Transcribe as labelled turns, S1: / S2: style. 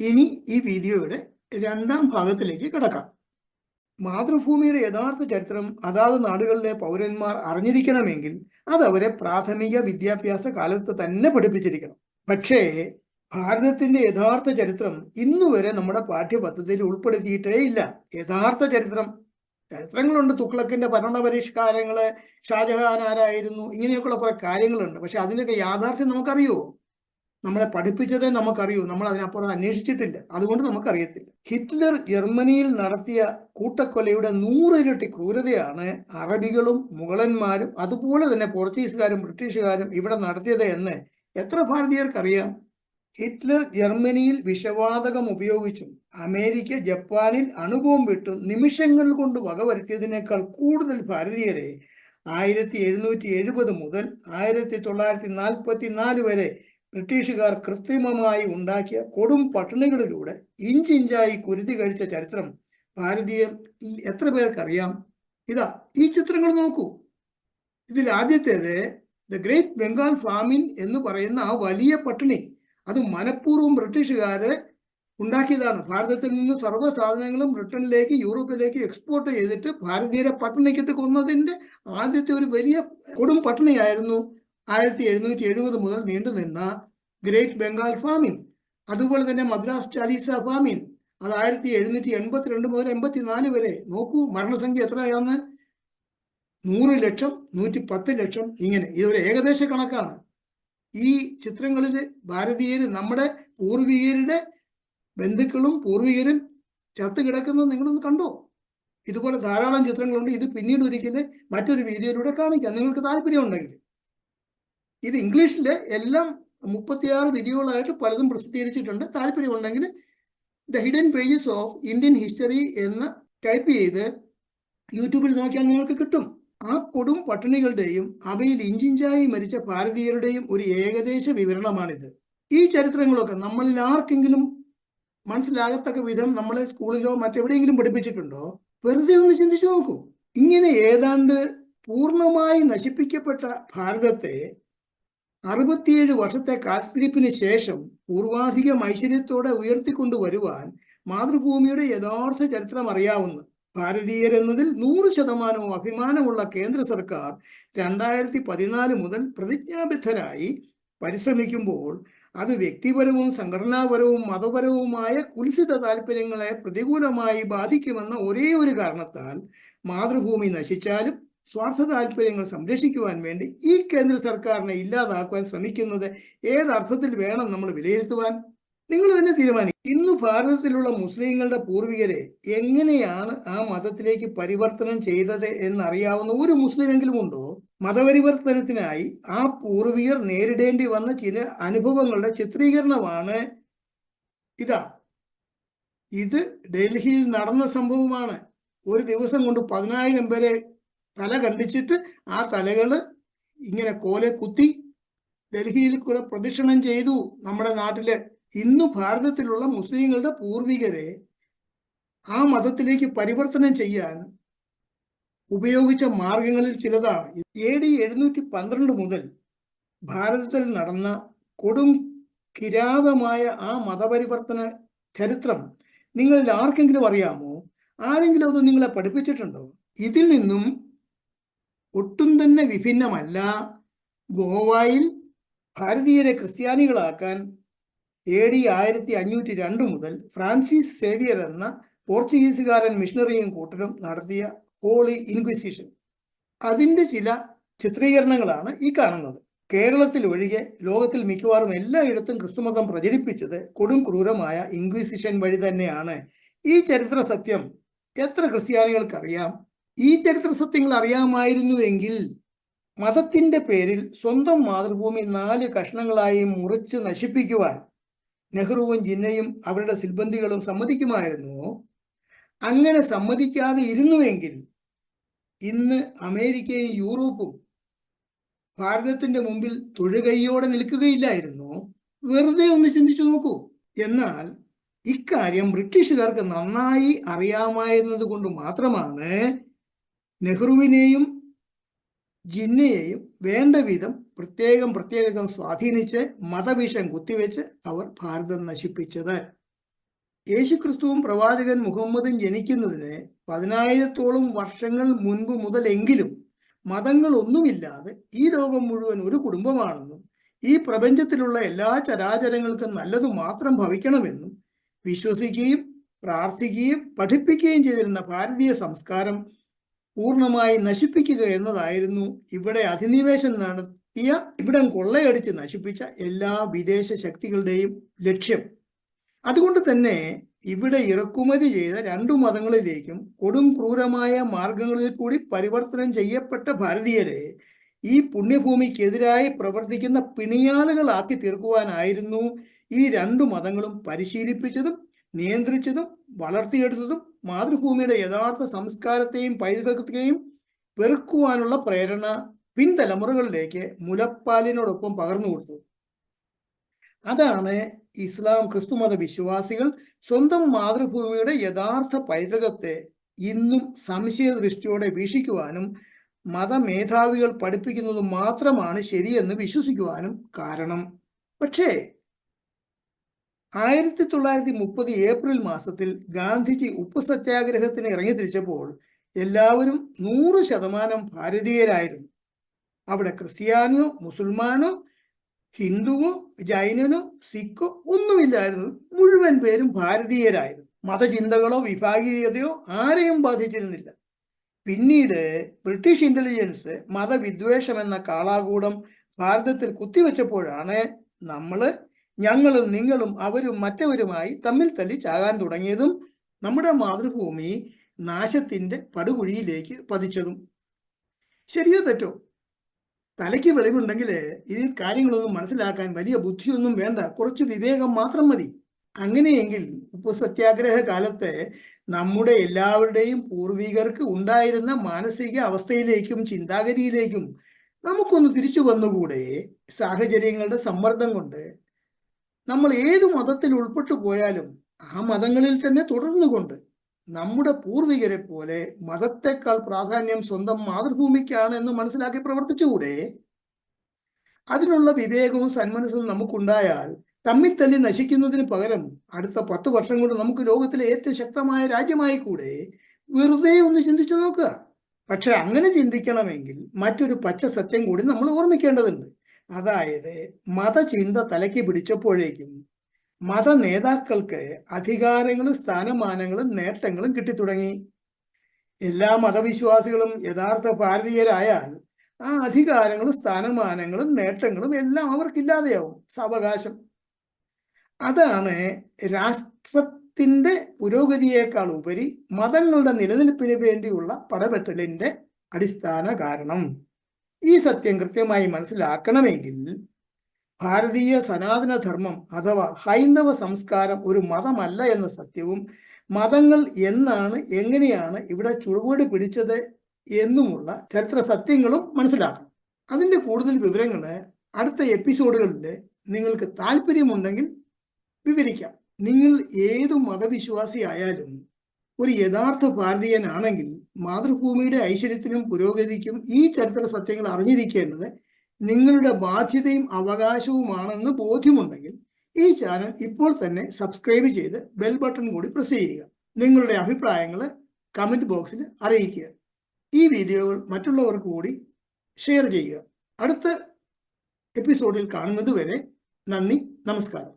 S1: ഇനി ഈ വീഡിയോയുടെ രണ്ടാം ഭാഗത്തിലേക്ക് കിടക്കാം. മാതൃഭൂമിയുടെ യഥാർത്ഥ ചരിത്രം അതാത് നാടുകളിലെ പൗരന്മാർ അറിഞ്ഞിരിക്കണമെങ്കിൽ അത് അവരെ പ്രാഥമിക വിദ്യാഭ്യാസ കാലത്ത് തന്നെ പഠിപ്പിച്ചിരിക്കണം. പക്ഷേ ഭാരതത്തിന്റെ യഥാർത്ഥ ചരിത്രം ഇന്നുവരെ നമ്മുടെ പാഠ്യപദ്ധതിയിൽ ഉൾപ്പെടുത്തിയിട്ടേ ഇല്ല. യഥാർത്ഥ ചരിത്രം. ചരിത്രങ്ങളുണ്ട്. തുക്ലക്കിന്റെ ഭരണ പരിഷ്കാരങ്ങൾ ഷാജഹാൻ ആരായിരുന്നു? ഇങ്ങനെയൊക്കെയുള്ള കുറെ കാര്യങ്ങളുണ്ട്. പക്ഷെ അതിനൊക്കെ യാഥാർത്ഥ്യം നമുക്കറിയുമോ? നമ്മളെ പഠിപ്പിച്ചതേ നമുക്കറിയൂ. നമ്മൾ അതിനപ്പുറം അന്വേഷിച്ചിട്ടില്ല. അതുകൊണ്ട് നമുക്കറിയത്തില്ല. ഹിറ്റ്ലർ ജർമ്മനിയിൽ നടത്തിയ കൂട്ടക്കൊലയുടെ നൂറിരട്ടി ക്രൂരതയാണ് അറബികളും മുഗളന്മാരും അതുപോലെ തന്നെ പോർച്ചുഗീസുകാരും ബ്രിട്ടീഷുകാരും ഇവിടെ നടത്തിയത് എന്ന് എത്ര ഭാരതീയർക്കറിയാം? ഹിറ്റ്ലർ ജർമ്മനിയിൽ വിഷവാതകം ഉപയോഗിച്ചും. അമേരിക്ക ജപ്പാനിൽ അണുബോംബിട്ടും നിമിഷങ്ങൾ കൊണ്ട് വകവരുത്തിയതിനേക്കാൾ കൂടുതൽ ഭാരതീയരെ ആയിരത്തി എഴുന്നൂറ്റി എഴുപത് മുതൽ ആയിരത്തി തൊള്ളായിരത്തി നാൽപ്പത്തി നാല് വരെ ബ്രിട്ടീഷുകാർ കൃത്രിമമായി ഉണ്ടാക്കിയ കൊടും പട്ടിണികളിലൂടെ ഇഞ്ചിഞ്ചായി കുരുതി കഴിച്ച ചരിത്രം ഭാരതീയർ എത്ര പേർക്കറിയാം? ഇതാ ഈ ചിത്രങ്ങൾ നോക്കൂ. ഇതിൽ ആദ്യത്തേത് ദ ഗ്രേറ്റ് ബംഗാൾ ഫാമിൻ എന്ന് പറയുന്ന ആ വലിയ പട്ടിണി. അത് മനഃപൂർവം ബ്രിട്ടീഷുകാര് ഉണ്ടാക്കിയതാണ്. ഭാരതത്തിൽ നിന്ന് സർവ സാധനങ്ങളും ബ്രിട്ടനിലേക്ക് യൂറോപ്പിലേക്ക് എക്സ്പോർട്ട് ചെയ്തിട്ട് ഭാരതീയരെ പട്ടിണിക്കിട്ട് കൊന്നതിന്റെ ആദ്യത്തെ ഒരു വലിയ കൊടും പട്ടിണിയായിരുന്നു ആയിരത്തി എഴുന്നൂറ്റി എഴുപത് മുതൽ നീണ്ടുനിന്ന ഗ്രേറ്റ് ബംഗാൾ ഫാമിൻ അതുപോലെ തന്നെ മദ്രാസ് ചാലീസ ഫാമിൻ അത് ആയിരത്തി എഴുന്നൂറ്റി എൺപത്തിരണ്ട് മുതൽ എൺപത്തിനാല് വരെ. നോക്കൂ മരണസംഖ്യ എത്രയാന്ന്? നൂറ് ലക്ഷം നൂറ്റി പത്ത് ലക്ഷം ഇങ്ങനെ. ഇതൊരു ഏകദേശ കണക്കാണ്. ഈ ചിത്രങ്ങളിൽ ഭാരതീയർ നമ്മുടെ പൂർവികരുടെ ബന്ധുക്കളും പൂർവികരും ചത്ത് കിടക്കുന്നത് നിങ്ങളൊന്ന് കണ്ടോ? ഇതുപോലെ ധാരാളം ചിത്രങ്ങളുണ്ട്. ഇത് പിന്നീട് ഒരിക്കലും മറ്റൊരു വീഡിയോയിലൂടെ കാണിക്കാം. നിങ്ങൾക്ക് താല്പര്യം ഉണ്ടെങ്കിൽ ഇത് ഇംഗ്ലീഷിൽ എല്ലാം മുപ്പത്തിയാറ് വിധികളായിട്ട് പലതും പ്രസിദ്ധീകരിച്ചിട്ടുണ്ട്. താല്പര്യമുണ്ടെങ്കിൽ the hidden pages of Indian history എന്ന് ടൈപ്പ് ചെയ്ത് യൂട്യൂബിൽ നോക്കിയാൽ നിങ്ങൾക്ക് കിട്ടും. ആ കൊടും പട്ടിണികളുടെയും അവയിൽ ഇഞ്ചിഞ്ചായി മരിച്ച ഭാരതീയരുടെയും ഒരു ഏകദേശ വിവരണമാണിത്. ഈ ചരിത്രങ്ങളൊക്കെ നമ്മളിൽ ആർക്കെങ്കിലും മനസ്സിലാകത്തക്ക വിധം നമ്മളെ സ്കൂളിലോ മറ്റെവിടെയെങ്കിലും പഠിപ്പിച്ചിട്ടുണ്ടോ? വെറുതെ ഒന്ന് ചിന്തിച്ചു നോക്കൂ. ഇങ്ങനെ ഏതാണ്ട് പൂർണമായി നശിപ്പിക്കപ്പെട്ട ഭാരതത്തെ അറുപത്തിയേഴ് വർഷത്തെ കാത്തിരിപ്പിന് ശേഷം പൂർവാധികം ഐശ്വര്യത്തോടെ ഉയർത്തിക്കൊണ്ടുവരുവാൻ മാതൃഭൂമിയുടെ യഥാർത്ഥ ചരിത്രം അറിയാവുന്ന ഭാരതീയരെന്നതിൽ നൂറ് ശതമാനവും അഭിമാനമുള്ള കേന്ദ്ര സർക്കാർ രണ്ടായിരത്തി പതിനാല് മുതൽ പ്രതിജ്ഞാബദ്ധരായി പരിശ്രമിക്കുമ്പോൾ അത് വ്യക്തിപരവും സംഘടനാപരവും മതപരവുമായ കുൽസിത താല്പര്യങ്ങളെ പ്രതികൂലമായി ബാധിക്കുമെന്ന ഒരേ ഒരു കാരണത്താൽ മാതൃഭൂമി നശിച്ചാലും സ്വാർത്ഥ താല്പര്യങ്ങൾ സംരക്ഷിക്കുവാൻ വേണ്ടി ഈ കേന്ദ്ര സർക്കാരിനെ ഇല്ലാതാക്കുവാൻ ശ്രമിക്കുന്നത് ഏതർത്ഥത്തിൽ വേണം നമ്മൾ വിലയിരുത്തുവാൻ? നിങ്ങൾ തന്നെ തീരുമാനിക്കും. ഇന്ന് ഭാരതത്തിലുള്ള മുസ്ലിങ്ങളുടെ പൂർവികരെ എങ്ങനെയാണ് ആ മതത്തിലേക്ക് പരിവർത്തനം ചെയ്തത് എന്നറിയാവുന്ന ഒരു മുസ്ലിമെങ്കിലും ഉണ്ടോ? മതപരിവർത്തനത്തിനായി ആ പൂർവികർ നേരിടേണ്ടി വന്ന ചില അനുഭവങ്ങളുടെ ചിത്രീകരണമാണ് ഇതാ. ഇത് ഡൽഹിയിൽ നടന്ന സംഭവമാണ്. ഒരു ദിവസം കൊണ്ട് പതിനായിരം പേരെ തല കണ്ടിച്ചിട്ട് ആ തലകൾ ഇങ്ങനെ കോലെ കുത്തി ഡൽഹിയിൽ കൂടെ പ്രദക്ഷിണം ചെയ്തു. നമ്മുടെ നാട്ടിലെ ഇന്ന് ഭാരതത്തിലുള്ള മുസ്ലിങ്ങളുടെ പൂർവികരെ ആ മതത്തിലേക്ക് പരിവർത്തനം ചെയ്യാൻ ഉപയോഗിച്ച മാർഗങ്ങളിൽ ചിലതാണ്. എ ഡി എഴുന്നൂറ്റി പന്ത്രണ്ട് മുതൽ ഭാരതത്തിൽ നടന്ന കൊടും കിരാതമായ ആ മതപരിവർത്തന ചരിത്രം നിങ്ങളിൽ ആർക്കെങ്കിലും അറിയാമോ? ആരെങ്കിലും അത് നിങ്ങളെ പഠിപ്പിച്ചിട്ടുണ്ടോ? ഇതിൽ നിന്നും ഒട്ടും തന്നെ വിഭിന്നമല്ല. ഗോവായിൽ ഭാരതീയരെ ക്രിസ്ത്യാനികളാക്കാൻ എ ഡി ആയിരത്തി അഞ്ഞൂറ്റി രണ്ട് മുതൽ ഫ്രാൻസിസ് സേവിയർ എന്ന പോർച്ചുഗീസുകാരൻ മിഷണറിയും കൂട്ടരും നടത്തിയ ഹോളി ഇൻക്വിസിഷൻ. അതിന്റെ ചില ചിത്രീകരണങ്ങളാണ് ഈ കാണുന്നത്. കേരളത്തിൽ ഒഴികെ ലോകത്തിൽ മിക്കവാറും എല്ലായിടത്തും ക്രിസ്തുമതം പ്രചരിപ്പിച്ചത് കൊടും ക്രൂരമായ ഇൻക്വിസിഷൻ വഴി തന്നെയാണ്. ഈ ചരിത്ര സത്യം എത്ര ക്രിസ്ത്യാനികൾക്കറിയാം? ഈ ചരിത്ര സത്യങ്ങൾ അറിയാമായിരുന്നുവെങ്കിൽ മതത്തിന്റെ പേരിൽ സ്വന്തം മാതൃഭൂമി നാല് കഷ്ണങ്ങളായി മുറിച്ച് നശിപ്പിക്കുവാൻ നെഹ്റുവും ജിന്നയും അവരുടെ സിൽബന്ധികളും സമ്മതിക്കുമായിരുന്നു. അങ്ങനെ സമ്മതിക്കാതെ ഇരുന്നുവെങ്കിൽ ഇന്ന് അമേരിക്കയും യൂറോപ്പും ഭാരതത്തിന്റെ മുമ്പിൽ തൊഴുകൈയോടെ നിൽക്കുകയില്ലായിരുന്നു. വെറുതെ ഒന്ന് ചിന്തിച്ചു നോക്കൂ. എന്നാൽ ഇക്കാര്യം ബ്രിട്ടീഷുകാർക്ക് നന്നായി അറിയാമായിരുന്നത് കൊണ്ട് മാത്രമാണ് നെഹ്റുവിനെയും ജിന്നയെയും വേണ്ട വിധം പ്രത്യേകം പ്രത്യേകം സ്വാധീനിച്ച് മതവിഷം കുത്തിവെച്ച് അവർ ഭാരതം നശിപ്പിച്ചത്. യേശുക്രിസ്തുവും പ്രവാചകൻ മുഹമ്മദും ജനിക്കുന്നതിന് പതിനായിരത്തോളം വർഷങ്ങൾ മുൻപ് മുതലെങ്കിലും മതങ്ങളൊന്നുമില്ലാതെ ഈ ലോകം മുഴുവൻ ഒരു കുടുംബമാണെന്നും ഈ പ്രപഞ്ചത്തിലുള്ള എല്ലാ ചരാചരങ്ങൾക്കും നല്ലതു മാത്രം ഭവിക്കണമെന്നും വിശ്വസിക്കുകയും പ്രാർത്ഥിക്കുകയും പഠിപ്പിക്കുകയും ചെയ്തിരുന്ന ഭാരതീയ സംസ്കാരം പൂർണമായി നശിപ്പിക്കുക എന്നതായിരുന്നു ഇവിടെ അധിനിവേശം നടത്തിയ ഇവിടം കൊള്ളയടിച്ച് നശിപ്പിച്ച എല്ലാ വിദേശ ശക്തികളുടെയും ലക്ഷ്യം. അതുകൊണ്ട് തന്നെ ഇവിടെ ഇറക്കുമതി ചെയ്ത രണ്ടു മതങ്ങളിലേക്കും കൊടും ക്രൂരമായ മാർഗങ്ങളിൽ കൂടി പരിവർത്തനം ചെയ്യപ്പെട്ട ഭാരതീയരെ ഈ പുണ്യഭൂമിക്കെതിരായി പ്രവർത്തിക്കുന്ന പിണിയാളുകളാക്കി തീർക്കുവാനായിരുന്നു ഈ രണ്ടു മതങ്ങളും പരിശീലിപ്പിച്ചതും നിയന്ത്രിച്ചതും വളർത്തിയെടുത്തതും മാതൃഭൂമിയുടെ യഥാർത്ഥ സംസ്കാരത്തെയും പൈതൃകത്തെയും വെറുക്കുവാനുള്ള പ്രേരണ പിൻതലമുറകളിലേക്ക് മുലപ്പാലിനോടൊപ്പം പകർന്നു കൊടുത്തു. അതാണ് ഇസ്ലാം ക്രിസ്തുമത വിശ്വാസികൾ സ്വന്തം മാതൃഭൂമിയുടെ യഥാർത്ഥ പൈതൃകത്തെ ഇന്നും സംശയ ദൃഷ്ടിയോടെ വീക്ഷിക്കുവാനും മതമേധാവികൾ പഠിപ്പിക്കുന്നത് മാത്രമാണ് ശരിയെന്ന് വിശ്വസിക്കുവാനും കാരണം. പക്ഷേ ആയിരത്തി തൊള്ളായിരത്തി മുപ്പത് ഏപ്രിൽ മാസത്തിൽ ഗാന്ധിജി ഉപ്പ് സത്യാഗ്രഹത്തിന് ഇറങ്ങി തിരിച്ചപ്പോൾ എല്ലാവരും നൂറ് ശതമാനം ഭാരതീയരായിരുന്നു. അവിടെ ക്രിസ്ത്യാനിയോ മുസൽമാനോ ഹിന്ദുവോ ജൈനനോ സിഖോ ഒന്നുമില്ലായിരുന്നു. മുഴുവൻ പേരും ഭാരതീയരായിരുന്നു. മതചിന്തകളോ വിഭാഗീയതയോ ആരെയും ബാധിച്ചിരുന്നില്ല. പിന്നീട് ബ്രിട്ടീഷ് ഇന്റലിജൻസ് മതവിദ്വേഷം എന്ന കാളാകൂടം ഭാരതത്തിൽ കുത്തിവെച്ചപ്പോഴാണ് നമ്മൾ ഞങ്ങളും നിങ്ങളും അവരും മറ്റവരുമായി തമ്മിൽ തല്ലി ചാകാൻ തുടങ്ങിയതും നമ്മുടെ മാതൃഭൂമി നാശത്തിന്റെ പടുകുഴിയിലേക്ക് പതിച്ചതും. ശരിയോ തെറ്റോ? തലയ്ക്ക് വെളിവുണ്ടെങ്കിൽ ഈ കാര്യങ്ങളൊന്നും മനസ്സിലാക്കാൻ വലിയ ബുദ്ധിയൊന്നും വേണ്ട. കുറച്ച് വിവേകം മാത്രം മതി. അങ്ങനെയെങ്കിൽ ഉപ്പു സത്യാഗ്രഹ കാലത്ത് നമ്മുടെ എല്ലാവരുടെയും പൂർവികർക്ക് ഉണ്ടായിരുന്ന മാനസിക അവസ്ഥയിലേക്കും ചിന്താഗതിയിലേക്കും നമുക്കൊന്ന് തിരിച്ചു വന്നുകൂടെ സാഹചര്യങ്ങളുടെ സമ്മർദ്ദം കൊണ്ട്? നമ്മൾ ഏതു മതത്തിൽ ഉൾപ്പെട്ടു പോയാലും ആ മതങ്ങളിൽ തന്നെ തുടർന്നുകൊണ്ട് നമ്മുടെ പൂർവികരെ പോലെ മതത്തെക്കാൾ പ്രാധാന്യം സ്വന്തം മാതൃഭൂമിക്കാണ് എന്ന് മനസ്സിലാക്കി പ്രവർത്തിച്ചുകൂടെ? അതിനുള്ള വിവേകവും സന്മനസ്സും നമുക്കുണ്ടായാൽ തമ്മിൽ തല്ലി നശിക്കുന്നതിന് പകരം അടുത്ത പത്ത് വർഷം കൊണ്ട് നമുക്ക് ലോകത്തിലെ ഏറ്റവും ശക്തമായ രാജ്യമായി കൂടെ വെറുതെ ഒന്ന് ചിന്തിച്ചു നോക്കുക. പക്ഷെ അങ്ങനെ ചിന്തിക്കണമെങ്കിൽ മറ്റൊരു പച്ച സത്യം കൂടി നമ്മൾ ഓർമ്മിക്കേണ്ടതുണ്ട്. അതായത് മതചിന്ത തലയ്ക്ക് പിടിച്ചപ്പോഴേക്കും മത നേതാക്കൾക്ക് അധികാരങ്ങളും സ്ഥാനമാനങ്ങളും നേട്ടങ്ങളും കിട്ടിത്തുടങ്ങി. എല്ലാ മതവിശ്വാസികളും യഥാർത്ഥ ഭാരതീയരായാൽ ആ അധികാരങ്ങളും സ്ഥാനമാനങ്ങളും നേട്ടങ്ങളും എല്ലാം അവർക്കില്ലാതെയാവും സാവകാശം. അതാണ് രാഷ്ട്രത്തിന്റെ പുരോഗതിയേക്കാൾ ഉപരി മതങ്ങളുടെ നിലനിൽപ്പിന് വേണ്ടിയുള്ള പടപെട്ടലിന്റെ അടിസ്ഥാന കാരണം. ഈ സത്യം കൃത്യമായി മനസ്സിലാക്കണമെങ്കിൽ ഭാരതീയ സനാതന ധർമ്മം അഥവാ ഹൈന്ദവ സംസ്കാരം ഒരു മതമല്ല എന്ന സത്യവും മതങ്ങൾ എന്നാണ് എങ്ങനെയാണ് ഇവിടെ ചുവട് പിടിച്ചത് എന്നുമുള്ള ചരിത്ര സത്യങ്ങളും മനസ്സിലാക്കണം. അതിന്റെ കൂടുതൽ വിവരങ്ങൾ അടുത്ത എപ്പിസോഡുകളിൽ നിങ്ങൾക്ക് താല്പര്യമുണ്ടെങ്കിൽ വിവരിക്കാം. നിങ്ങൾ ഏതു മതവിശ്വാസി ആയാലും ഒരു യഥാർത്ഥ ഭാരതീയനാണെങ്കിൽ മാതൃഭൂമിയുടെ ഐശ്വര്യത്തിനും പുരോഗതിക്കും ഈ ചരിത്ര സത്യങ്ങൾ അറിഞ്ഞിരിക്കേണ്ടത് നിങ്ങളുടെ ബാധ്യതയും അവകാശവുമാണെന്ന് ബോധ്യമുണ്ടെങ്കിൽ ഈ ചാനൽ ഇപ്പോൾ തന്നെ സബ്സ്ക്രൈബ് ചെയ്ത് ബെൽ ബട്ടൺ കൂടി പ്രസ് ചെയ്യുക. നിങ്ങളുടെ അഭിപ്രായങ്ങൾ കമന്റ് ബോക്സിൽ അറിയിക്കുക. ഈ വീഡിയോകൾ മറ്റുള്ളവർക്ക് കൂടി ഷെയർ ചെയ്യുക. അടുത്ത എപ്പിസോഡിൽ കാണുന്നത് വരെ നന്ദി നമസ്കാരം.